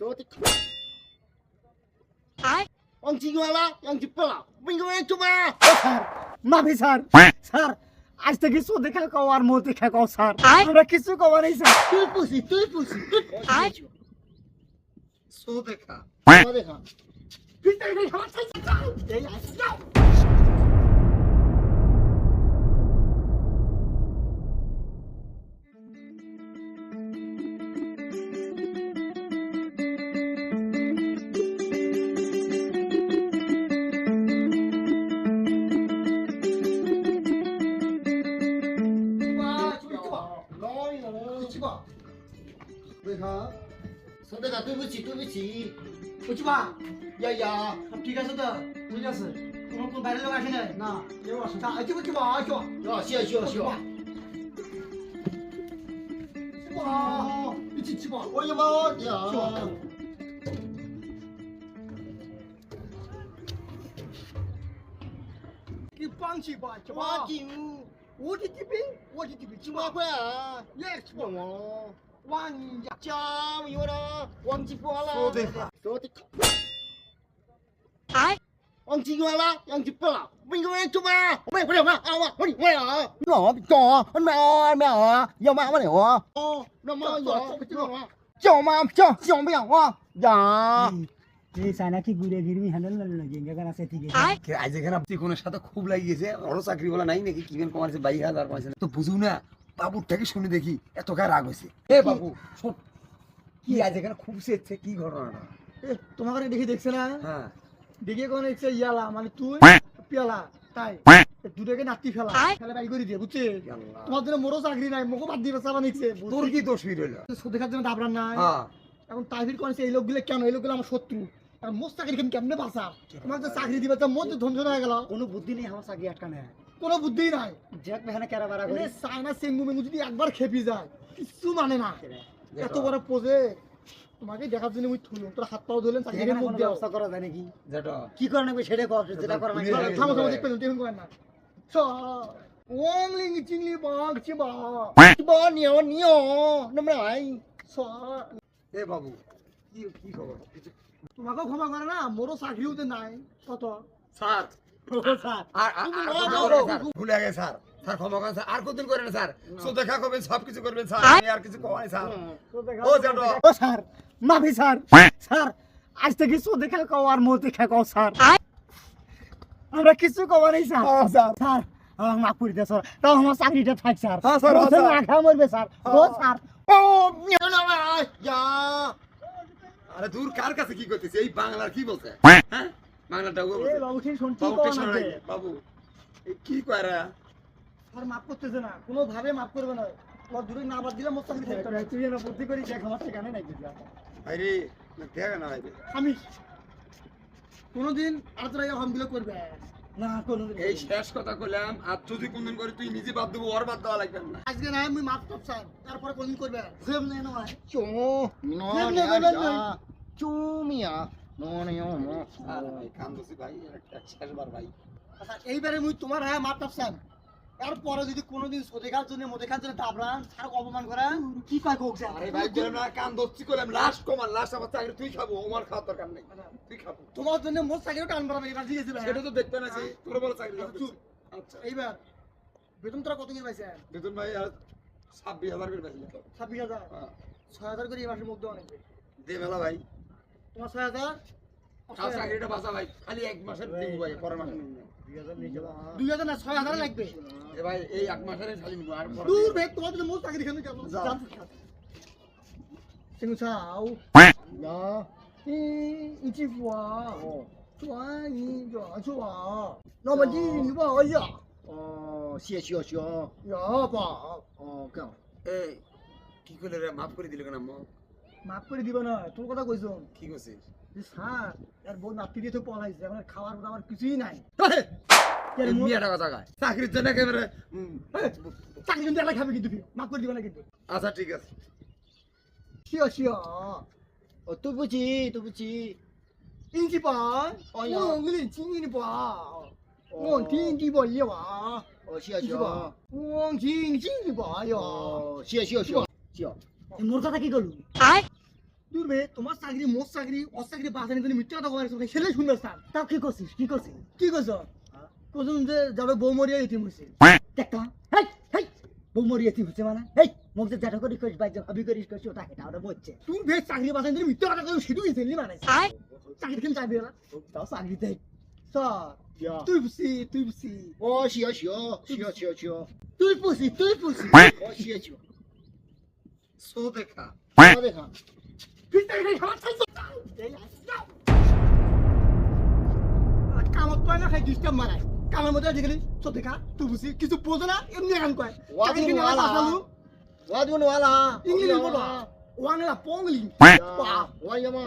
저한테 아이 엉치지 말라 양치 빨라 민규야 줘봐 মাফি sir sir আজ থেকে সো দেখা কও আর মো দেখা কও স্যার আমরা কিছু কওয়া নাই স্যার তুই পুষি তুই পুষি আজ সো দেখা সো দেখা তুই দেখা 哈，说的好，对不起，对不起。 বুঝবা呀呀， সব ঠিক আছে তো ঠিক আছে কোনো কোন বাইরের লোক আসে নাই না কেউ আসে না আইতে বুঝবা আসো要谢谢谢。 와, 미친 치바. 我有吗？呀。 이 빵치 봐, 我 봐. 就 어디 TV? 어디 TV? 几万块啊？ 예, 什么？ 왕점 이거라 왕치고 할라 소디카 아이 왕치고 할라 양치고 할라 mình có chụp à mày có điểm à à mà không điểm mày à nó bị chó ăn mẹ à mẹ à giờ mà mà hiểu à nó mà giờ chó mà chó chó mày hiểu à dạ এই সানাকি ঘুরে ফিরবি handle লাগে এখানে আছে ঠিক আছে আজ এখানে আপনি কোন সাথে খুব লাগিয়েছে বড় চাকরি বলা নাই নাকি কিবেন কমার্সে বাইশ হাজার পাঁচ তো বুঝু না বাবুর থেকে শুনে দেখি এত কার রাগ হয়েছে। এ বাবু শোন কি আজ এখানে খুব সেচ্ছে কি ঘটনাটা? তোমাকে দেখি দেখছে না? হ্যাঁ। দেখে কোন ইচ্ছে ইয়ালা মানে তুই পিয়ালা তাই? দুটাকে নাতি ফেলা ফেলে বাড়ি করে দিয়ে বুঝছে তোমার জন্য মোরও চাকরি নাই মোকে বাদ দিয়ে চাবা নিচ্ছে তোর কি দোষ হইল দেখার জন্য দাবরান নাই। হ্যাঁ। এখন প্রাইভেট করেছে এই লোকগুলো কেন? এই লোকগুলো আমার শত্রু। আর চাকরি কেমনে বাঁচা তোমার যে চাকরি দিবে তো মধ্যে ধ্বংস হয়ে গেল। কোনো বুদ্ধি নেই আমার চাকরি আটকানে। কোনো বুদ্ধি নাই। জ্যাক মেহানে কেরা বারা করে সাইনা সেঙ্গু মেঙ্গু যদি একবার খেপি যায় কিছু মানে না এত বড় পোজে তোমাকে দেখার জন্য মুই থুলুম তোর হাত পাও ধরলেন চাকরি মুখ দিয়ে। অবস্থা করা যায় নাকি? কি করে নাকি সেটা কর যেটা করা নাকি থামো থামো দেখবেন টেনশন করেন না চ লিং চিং লি বাগ চি বা চি বা নিও নিও নমরা আই চ এ বাবু কি কি খবর তোমাকেও ক্ষমা করে না মোরও চাকরিও তো নাই কত সাত ভুলে গেছে স্যার। স্যার ক্ষমা স্যার। হ্যাঁ। আমরা কিছু কমার হ্যাঁ, স্যার। স্যার। স্যার আমার মাফ থাক স্যার। হ্যাঁ, স্যার ও স্যার। ও না ভাই আরে দূর কার কাছে কি করতেছে? এই বাংলার কি বলছে? হ্যাঁ? কোনোদিন আর তোরা হামগুলো করবে। না শেষ কথা কইলাম আর যদি কোনদিন করে তুই নিজে বাদ দেবো ওর বাদ দেওয়া লাগবে না। আজকে না আমি মাফ করব তারপরে কোনদিন করবে জেম চুমিয়া। আচ্ছা, এইবারে মুই তোমার হ্যাঁ মাপ টাপসাম এরপরে যদি কোনোদিন সদেখার জন্য মদেখার জন্য দাবরান স্যার অপমান করা কি কয় কোক আরে কান দচ্ছি করলাম লাস্ট কমান লাস্ট আমার চাকরি তুই খাব আমার খাওয়ার দরকার নেই তুই খাব। তোমার জন্য মোর চাকরিও টান করা এবার ঠিক আছে সেটা তো দেখতে না হ্যাঁ? তোর বড় চাকরি আচ্ছা, চুপ। আচ্ছা এইবার বেতন তোরা কত কি পাইছে বেতন ভাই আর ছাব্বিশ হাজার করে পাইছিল ছাব্বিশ হাজার? হ্যাঁ। ছয় হাজার করে এই মাসের মধ্যে অনেক। দে মেলা ভাই। ছয় হাজার এক মাসের দিব ভাই লাগবে। ই ইজি বা আই বা ও। কি করে মাফ করে দিলে কেন মাফ করে দিবা না তোর কথা কইছো। কি কইছিস? স্যার এর বোন নাতি দিয়ে তো পলাইছে এখন খাওয়ার মতো আমার কিছুই নাই। চাকরির জন্য একেবারে চাকরি কিন্তু একলাই খাবে কিন্তু মাফ করে দিবা না কিন্তু। আচ্ছা ঠিক আছে। শিও শিও। ও তুই বুঝি তুই বুঝি। ইঞ্চি পা চিনি পা ও। মোর কথা কি করলু? দূর বে তোমার চাকরি মোর চাকরি ওর চাকরি বাস আনি মিথ্যা কথা কবার সেলে সুন্দর স্যার। তাও কি করছিস? কি করছিস? কি করছ? কোজন যে যাবে বউ ইতিম হইছে। দেখতা হেই ইতিম হইছে মানে? হেই মোক যে জাটা করি কইছ বাইজ ভাবি করিস কইছ ওটা হেটা ওটা বলছে তুই বে চাকরি বাস আনি মিথ্যা কথা কইছ সেটু হইছে মানে? চাকরি কেন চাবি না তাও চাকরি দেখ স্যার তুই বুঝি তুই বুঝি ও শিও শিও শিও শিও শিও। তুই বুঝি তুই বুঝি ও শিও শিও। দেখা। দেখা। কামত কয় না খাই দুষ্টাম মারায় কামের মধ্যে আজিকালি সব দেখা তুই বুঝি কিছু বোঝো না এমনি এখন কয়। ওয়াদুন ওয়ালা ইংলিশ বলো ওয়াংলা পংলি ওয়া ইয়ামা